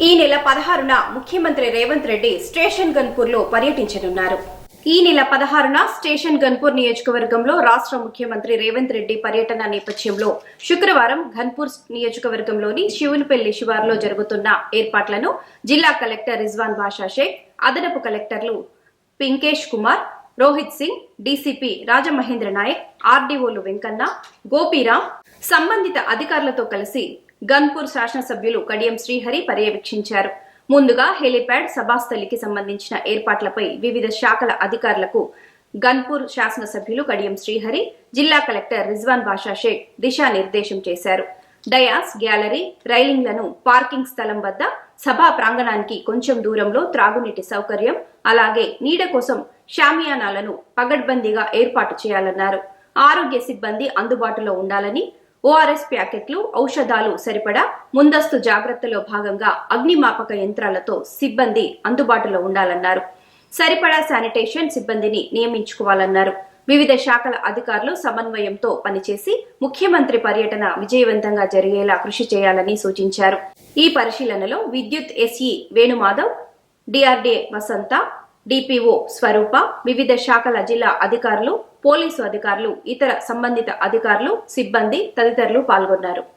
ఈ నెల పదహారున ముఖ్యమంత్రి రేవంత్ రెడ్డి స్టేషన్ గన్పూర్లో పర్యటించనున్నారు. ఈ నెల పదహారున స్టేషన్ గన్పూర్ నియోజకవర్గంలో రాష్ట్ర ముఖ్యమంత్రి రేవంత్ రెడ్డి పర్యటన నేపథ్యంలో శుక్రవారం ఘన్పూర్ నియోజకవర్గంలోని శివులపల్లి శివారులో జరుగుతున్న ఏర్పాట్లను జిల్లా కలెక్టర్ రిజ్వాన్ బాషా షేక్ అదనపు కలెక్టర్లు పింకేష్ కుమార్ రోహిత్ సింగ్ డీసీపీ రాజమహేంద్ర నాయక్ ఆర్డీఓలు వెంకన్న గోపీరాం సంబంధిత అధికారులతో కలిసి గన్పూర్ శాసనసభ్యులు కడియం శ్రీహరి పర్యవేక్షించారు. ముందుగా హెలిప్యాడ్ సభాస్థలికి సంబంధించిన ఏర్పాట్లపై వివిధ శాఖల అధికారులకు గన్పూర్ శాసనసభ్యులు కడియం శ్రీహరి జిల్లా కలెక్టర్ రిజ్వాన్ బాషా షేక్ దిశానిర్దేశం చేశారు. డయాస్ గ్యాలరీ రైలింగ్లను పార్కింగ్ స్థలం వద్ద సభా ప్రాంగణానికి కొంచెం దూరంలో త్రాగునీటి సౌకర్యం అలాగే నీడ కోసం షామియానాలను పగడ్బందీగా ఏర్పాటు చేయాలన్నారు. ఆరోగ్య సిబ్బంది అందుబాటులో ఉండాలని ఓఆర్ఎస్ ప్యాకెట్లు ఔషధాలు సరిపడా ముందస్తు జాగ్రత్తలో భాగంగా అగ్నిమాపక యంత్రాలతో సిబ్బంది అందుబాటులో ఉండాలన్నారు. సరిపడా శానిటేషన్ సిబ్బందిని నియమించుకోవాలన్నారు. వివిధ శాఖల అధికారులు సమన్వయంతో పనిచేసి ముఖ్యమంత్రి పర్యటన విజయవంతంగా జరిగేలా కృషి చేయాలని సూచించారు. ఈ పరిశీలనలో విద్యుత్ SE Venumadhav DRDA Vasantha DPO Swaroopa వివిధ శాఖల జిల్లా అధికారులు పోలీసు అధికారులు ఇతర సంబంధిత అధికారులు సిబ్బంది తదితరులు పాల్గొన్నారు.